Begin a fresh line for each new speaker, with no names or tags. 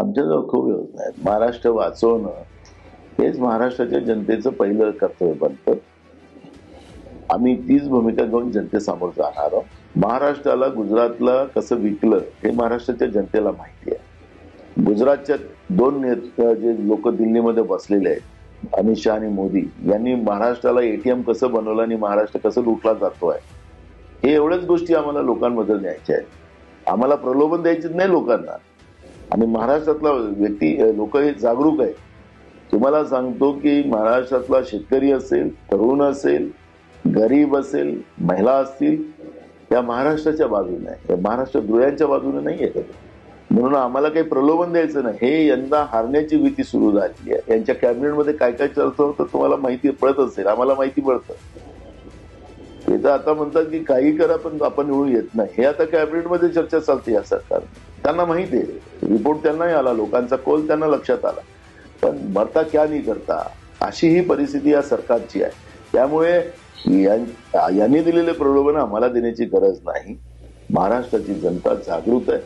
आमच्याजवळ खूप योजना आहेत. महाराष्ट्र वाचवणं हेच महाराष्ट्राच्या जनतेचं पहिलं कर्तव्य बनतं. आम्ही तीच भूमिका घेऊन जनतेसमोर जाणार आहोत. महाराष्ट्राला गुजरातला कसं विकलं हे महाराष्ट्राच्या जनतेला माहिती आहे. गुजरातच्या दोन नेते जे लोक दिल्लीमध्ये बसलेले आहेत अमित शहा आणि मोदी यांनी महाराष्ट्राला एटीएम कसं बनवलं आणि महाराष्ट्र कसं लुटला जातोय हे एवढ्याच गोष्टी आम्हाला लोकांबद्दल न्यायच्या आहेत. आम्हाला प्रलोभन द्यायचे नाही लोकांना. आणि महाराष्ट्रातला व्यक्ती लोक हे जागरूक आहे तुम्हाला सांगतो की महाराष्ट्रातला शेतकरी असेल तरुण असेल गरीब असेल महिला असतील या महाराष्ट्राच्या बाजूने आहे. महाराष्ट्र धुळ्यांच्या बाजूने नाही आहे. म्हणून आम्हाला काही प्रलोभन द्यायचं नाही. हे यंदा हारण्याची भीती सुरू झाली आहे. यांच्या कॅबिनेटमध्ये काय काय चर्चा होतं तुम्हाला माहिती पडत असेल. आम्हाला माहिती पडतं ते तर आता म्हणतात की काही करा पण आपण निवडून येत नाही. हे आता कॅबिनेटमध्ये चर्चा चालते या सरकार त्यांना माहिती आहे. रिपोर्ट त्यांनाही आला लोकांचा कोल त्यांना लक्षात आला. पण मरता क्या नाही करता? अशी ही परिस्थिती या सरकारची आहे. त्यामुळे यांनी दिलेले प्रलोभन आम्हाला देण्याची गरज नाही. महाराष्ट्राची जनता जागृत आहे.